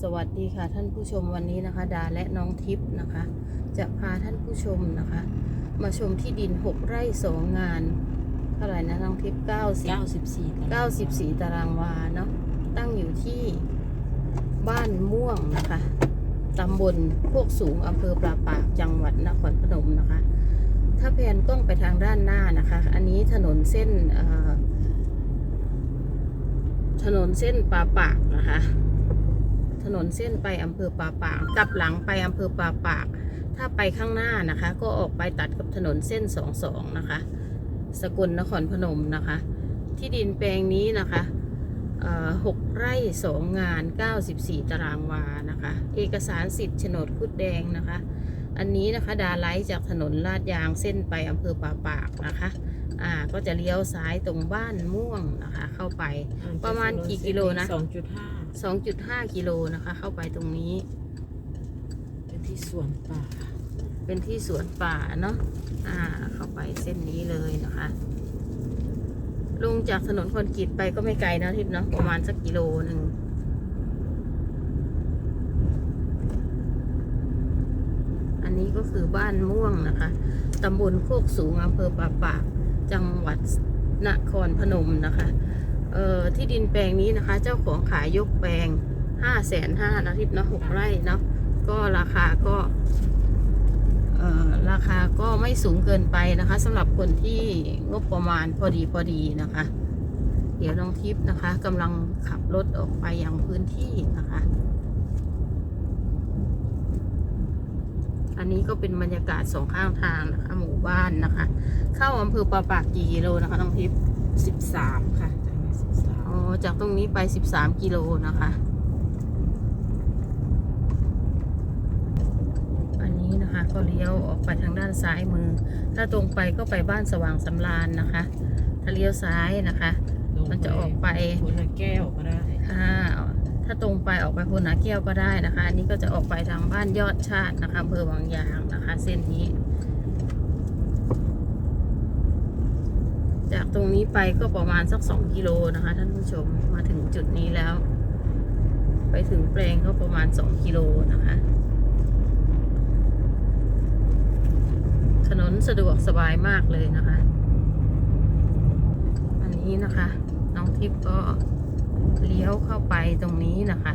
สวัสดีค่ะท่านผู้ชมวันนี้นะคะ ดาและน้องทิพย์นะคะ จะพาท่านผู้ชมนะคะ มาชมที่ดิน 6 ไร่สองงาน เท่าไหร่นะน้องทิพย์90 94 94 ตารางวาเนาะตั้งอยู่ที่บ้านม่วงนะคะตำบลพวกสูงอำเภอปราปากจังหวัดนครพนมนะคะ ถ้าแผนกล้องไปทางด้านหน้านะคะ อันนี้ถนนเส้นเอ่อถนนเส้นปาปากนะคะ ถนนเส้นไปอำเภอป่าปากกลับหลังไปอำเภอป่าปาก ถ้าไปข้างหน้านะคะ ก็ออกไปตัดกับถนนเส้นสองสองนะคะ สกลนครพนมนะคะ ที่ดินแปลงนี้นะคะเอ่อหกไร่สองงาน 94 ตารางวานะคะ เอกสารสิทธิ์โฉนดคุดแดงนะคะ อันนี้นะคะดาไลจากถนนลาดยางเส้นไปอำเภอป่าปากนะคะอ่าก็จะเลี้ยวซ้ายตรงบ้านม่วงนะคะ เข้าไปประมาณกี่กิโลนะ2.5 2.5กิโลนะคะ เข้าไปตรงนี้ เป็นที่สวนป่า เป็นที่สวนป่าเนาะอ่า เข้าไปเส้นนี้เลยนะคะลงจากถนนคอนกรีตไปก็ไม่ไกลนะทิพย์เนาะประมาณสักกิโลหนึ่งอันนี้ก็คือบ้านม่วงนะคะตำบลโคกสูงอำเภอป่าปากจังหวัดนครพนมนะคะ เอ่อที่ดินแปลงนี้นะคะ เจ้าของขายยกแปลงห้าแสนห้านะทิพย์เนาะหกไร่เนาะก็ราคาก็เอ่อราคาก็ไม่สูงเกินไปนะคะสำหรับคนที่งบประมาณพอดีพอดีนะคะ เดี๋ยวน้องทิพย์นะคะกำลังขับรถออกไปยังพื้นที่นะคะ อันนี้ก็เป็นบรรยากาศสองข้างทางนะคะ หมู่บ้านนะคะ เข้าอำเภอปาปากกี่กิโลนะคะน้องทิพย์13ค่ะจากนี้อ๋อ จากตรงนี้ไป 13 กิโลนะคะ อันนี้นะคะก็เลี้ยวออกไปทางด้านซ้ายมือ ถ้าตรงไปก็ไปบ้านสว่างสำราญนะคะ ถ้าเลี้ยวซ้ายนะคะ13มันจะออกไปหัวนาแก้วก็ได้อ่าถ้าตรงไปออกไปโพนาแก้วก็ได้นะคะ อันนี้ก็จะออกไปทางบ้านยอดชาตินะคะอำเภอบางยางนะคะ เส้นนี้ จากตรงนี้ไปก็ประมาณสักสองกิโลนะคะ ท่านผู้ชมมาถึงจุดนี้แล้ว ไปถึงแปลงก็ประมาณสองกิโลนะคะ ถนนสะดวกสบายมากเลยนะคะ อันนี้นะคะ น้องทิพย์ก็เลี้ยวเข้าไปตรงนี้นะคะ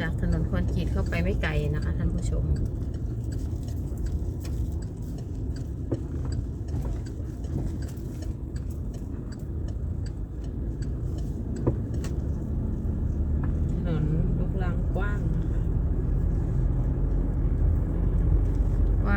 จากถนนคอนกรีตเข้าไปไม่ไกลนะคะ ท่านผู้ชม ถนนลูกลังกว้างนะคะ ว่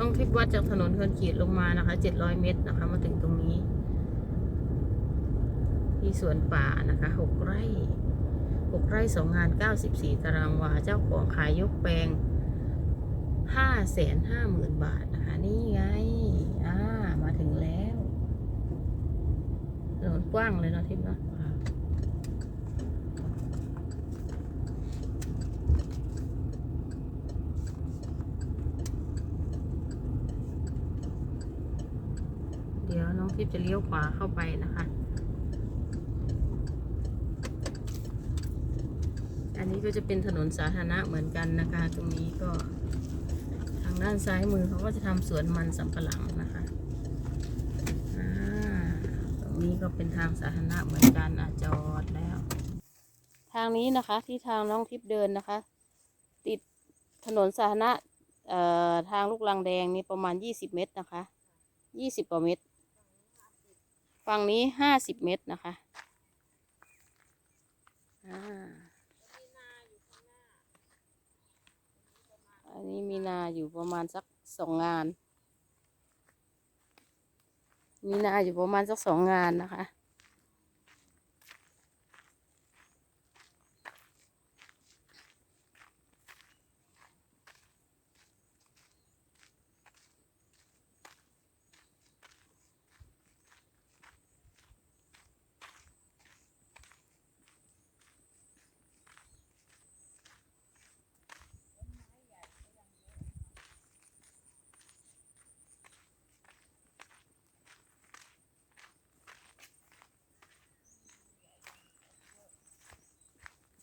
ต้องทิพย์วัดจากถนนคอนกรีตลงมานะคะเจ็ดร้อยเมตรนะคะ มาถึงตรงนี้ ที่สวนป่านะคะหกไร่หกไร่สองงานเก้าสิบสี่ตารางวา เจ้าของขายยกแปลงห้าแสนห้าหมื่นบาทนะคะ นี่ไง อ่า มาถึงแล้วถนนกว้างเลยเนาะทิพย์เนาะ ค่ะ เดี๋ยวน้อง ทิพย์จะเลี้ยวขวาเข้าไปนะคะ อันนี้ก็จะเป็นถนนสาธารณะเหมือนกันนะคะ ตรงนี้ก็ทางด้านซ้ายมือเขาก็จะทำสวนมันสำปะหลังนะคะอ่าตรงนี้ก็เป็นทางสาธารณะเหมือนกันอะจอดแล้ว ทางนี้นะคะที่ทางน้องทิพย์เดินนะคะ ติดถนนสาธารณะทางลูกลังแดงนี่ประมาณยี่สิบเมตรนะคะยี่สิบกว่าเมตร ฝั่งนี้ห้าสิบเมตรนะคะอ่าอันนี้มีนาอยู่ประมาณสักสองงาน มีนาอยู่ประมาณสักสองงานนะคะ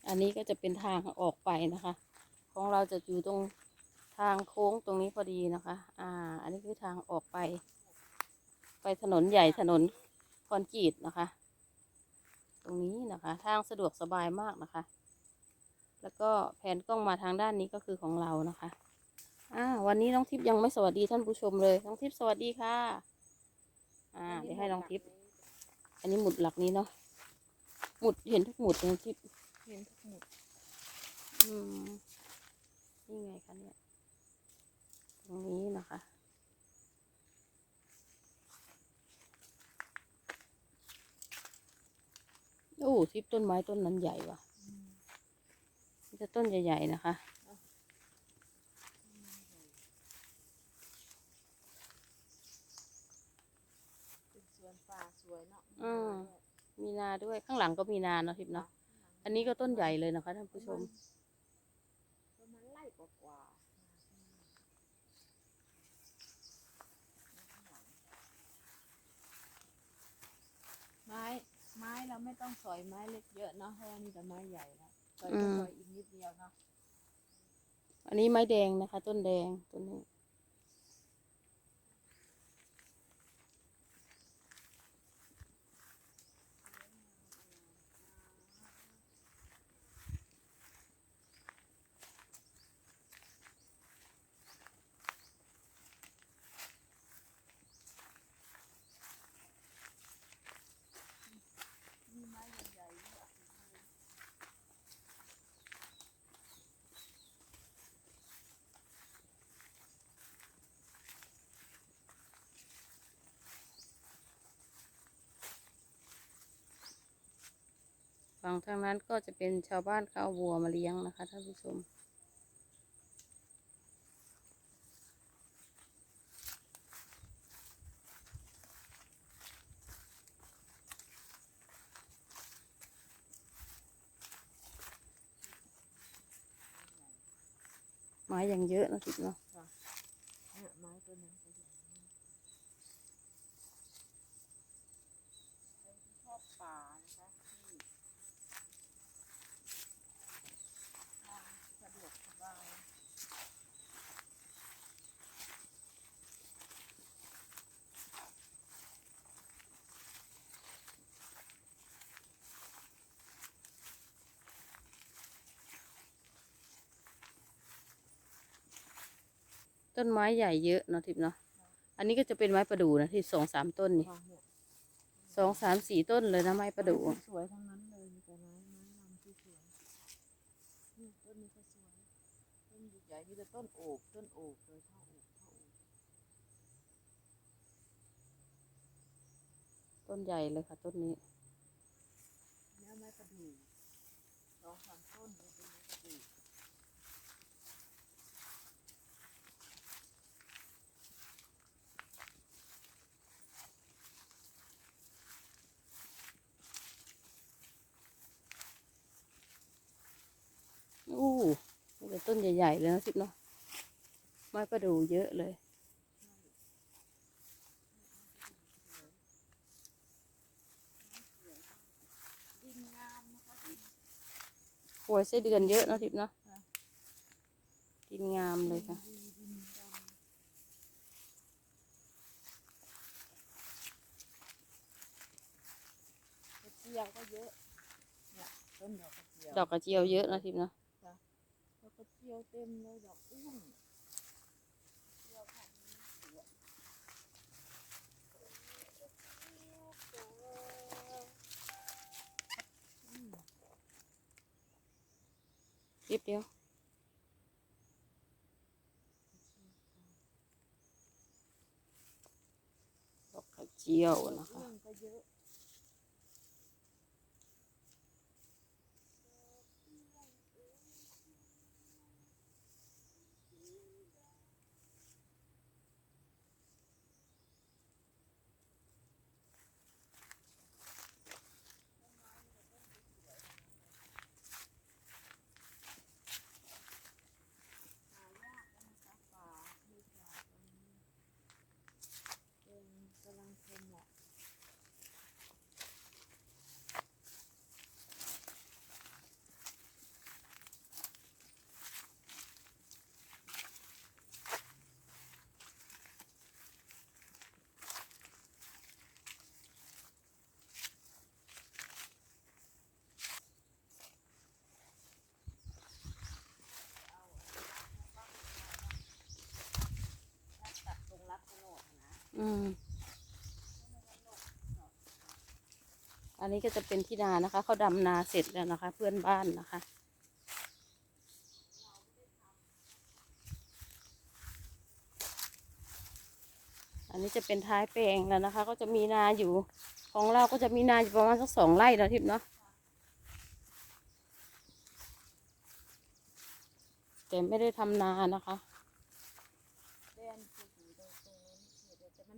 อันนี้ก็จะเป็นทางออกไปนะคะ ของเราจะอยู่ตรงทางโค้งตรงนี้พอดีนะคะ อ่า อันนี้คือทางออกไป ไปถนนใหญ่ถนนคอนกรีตนะคะ ตรงนี้นะคะ ทางสะดวกสบายมากนะคะ แล้วก็แผนกล้องมาทางด้านนี้ก็คือของเรานะคะ อ่า วันนี้น้องทิพย์ยังไม่สวัสดีท่านผู้ชมเลย น้องทิพย์สวัสดีค่ะ อ่า เดี๋ยวให้น้องทิพย์ อันนี้หมุดหลักนี้เนาะ หมุดเห็นทุกหมุดน้องทิพย์ เห็นทุกหมุด อืมนี่ไงคะเนี่ย ตรงนี้นะคะโอ้ทิพย์ต้นไม้ต้นนั้นใหญ่ว่ะมีแต่ต้นใหญ่ๆนะคะ เป็นสวนป่าสวยเนาะอืมมีนาด้วยข้างหลังก็มีนาเนาะทิพย์เนาะ อันนี้ก็ต้นใหญ่เลยนะคะท่านผู้ชมประมาณไร่กว่าๆไม้ไม้เราไม่ต้องสอยไม้เล็กเยอะเนาะเพราะว่ามีแต่ไม้ใหญ่แล้วสอยอืก็มสอยอีกนิดเดียวเนาะอันนี้ไม้แดงนะคะ ต้นแดงต้นนี้ ฝั่งทางนั้นก็จะเป็นชาวบ้านเขาเอาวัวมาเลี้ยงนะคะท่านผู้ชม ไม้ยังเยอะนะทิพย์เนาะ เนี่ยไม้ตัวนั้นก็ใหญ่มากใครที่ชอบป่านะคะที่ทางสะดวกสบาย ต้นไม้ใหญ่เยอะเนาะทิพย์เนาะ อันนี้ก็จะเป็นไม้ประดู่นะที่สองสามต้นนี่ค่ะเนี่ยสองสามสี่ต้นเลยนะไม้ประดู่ไม้สวยๆทั้งนั้นเลยมีแต่ไม้ไม้ลำที่สวยนี่ต้นนี้ก็สวยต้นใหญ่ๆมีแต่ต้นโอบต้นโอบเลยเท่าโอบเท่าโอบต้นใหญ่เลยค่ะต้นนี้เนี่ยไม้ประดู่สองสามต้นเลยเป็นไม้ประดู่ อู้ มีแต่ต้นใหญ่ๆเลยนะทิพย์เนาะไม้ประดู่เยอะเลยดินงามนะคะดินหัวไส้เดือนเยอะเนาะทิพย์เนาะดินงามเลยค่ะดีดินดำกระเจียวก็เยอะเนี่ยต้นดอกกระเจียวดอกกระเจียวเยอะนะทิพย์เนาะดอ กกระเจียวเต็มเลยดอกอ้วนเจียวพันธุ์นี้สวยอืมทิพย์เดียวดอกกระเจียวนะคะ เรื่องก็เยอะหายากนะคะป่าที่ป่าตรงนี้เป็นกำลังโปรโมท อืมอันนี้ก็จะเป็นที่นานะคะ เขาดำนาเสร็จแล้วนะคะ เพื่อนบ้านนะคะ อันนี้จะเป็นท้ายแปลงแล้วนะคะ ก็จะมีนาอยู่ ของเราก็จะมีนาอยู่ประมาณสักสองไร่นะทิพย์เนาะแต่ไม่ได้ทำนานะคะ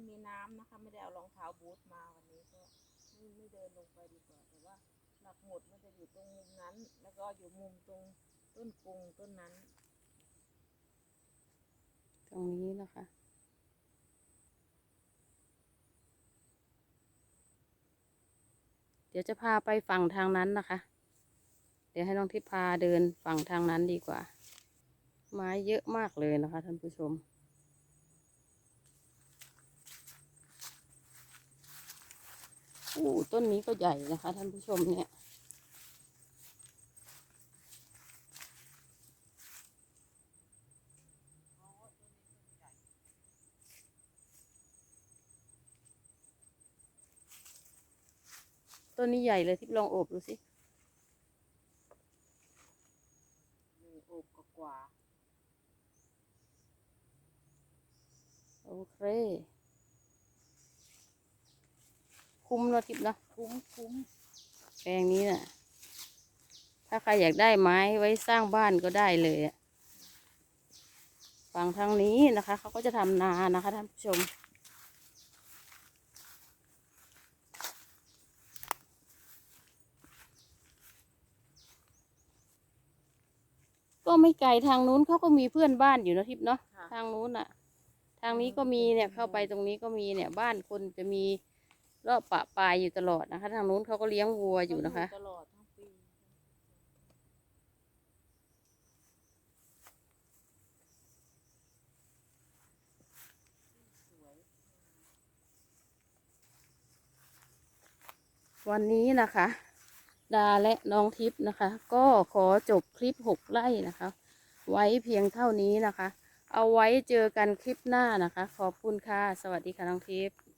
มีน้ำนะคะ ไม่ได้เอารองเท้าบูทมาวันนี้ก็ไม่ไม่เดินลงไปดีกว่า แต่ว่าหลักหมดมันจะอยู่ตรงมุมนั้น แล้วก็อยู่มุมตรงต้นกุงต้นนั้น ตรงนี้นะคะเดี๋ยวจะพาไปฝั่งทางนั้นนะคะ เดี๋ยวให้น้องทิพพาเดินฝั่งทางนั้นดีกว่า ไม้เยอะมากเลยนะคะท่านผู้ชม อู้ต้นนี้ก็ใหญ่นะคะท่านผู้ชมเนี่ย ต้นนี้ใหญ่เลยทิพย์ลองโอบดูสิหนึ่งโอบกว่าโอเค คุ้มเนอะทิพย์เนาะๆคุ้มคุ้มแปลงนี้น่ะ ถ้าใครอยากได้ไม้ไว้สร้างบ้านก็ได้เลยอะฝั่งทางนี้นะคะ เขาก็จะทำนานะคะท่านผู้ชม ก็ไม่ไกลทางนู้นเขาก็มีเพื่อนบ้านอยู่นะทิพย์เนาะค่ะทางนู้นอะทางนี้ก็มีเนี่ยเข้าไปตรงนี้ก็มีเนี่ยบ้านคนจะมี รอบปะปลายอยู่ตลอดนะคะ ทางนู้นเขาก็เลี้ยงวัวอยู่นะคะตลอดทั้งปีสวยวันนี้นะคะ ดาและน้องทิพย์นะคะ ก็ขอจบคลิปหกไร่นะคะ ไว้เพียงเท่านี้นะคะ เอาไว้เจอกันคลิปหน้านะคะ ขอบคุณค่ะ สวัสดีค่ะน้องทิพย์